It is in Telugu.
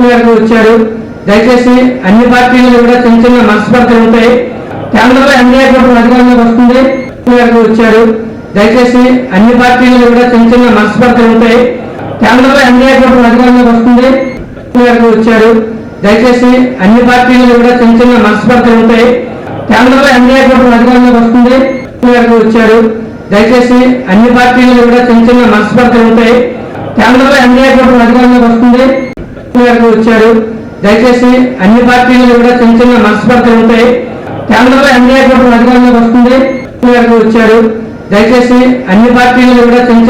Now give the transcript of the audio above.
మేరకు వచ్చారు. దయచేసి అన్ని పార్టీలు కూడా చిన్న చిన్న మనస్పర్ధలు ఉంటాయి. కేంద్రంలో ఎన్డీఏ కూటమి అధికారంలోకి వస్తుంది. మేరకు వచ్చారు. దయచేసి అన్ని పార్టీలు కూడా చిన్న చిన్న మనస్పర్ధలు ఉంటాయి. కేంద్రంలో ఎన్డీఏ కూటమి అధికారంలోకి వస్తుంది. మేరకు వచ్చారు. దయచేసి అన్ని పార్టీలు కూడా చిన్న చిన్న మనస్పర్ధలు ఉంటాయి. కేంద్రంలో ఎన్డీఏ కూటమి అధికారంలోకి వస్తుంది. మేరకు వచ్చారు. దయచేసి అన్ని పార్టీలు కూడా చిన్న చిన్న మనస్పర్ధలు ఉంటాయి. కేంద్రంలో ఎన్డీఏ కూటమి అధికారంలోకి వచ్చాడు దయచేసి అన్ని పార్టీలు కూడా చిన్న చిన్న మనస్పర్ధలు ఉంటాయి. కేంద్రంలో ఎన్డీఏ ప్రభుత్వం అధికారంలోకి వస్తుంది. వచ్చాడు దయచేసి అన్ని పార్టీలు కూడా చిన్న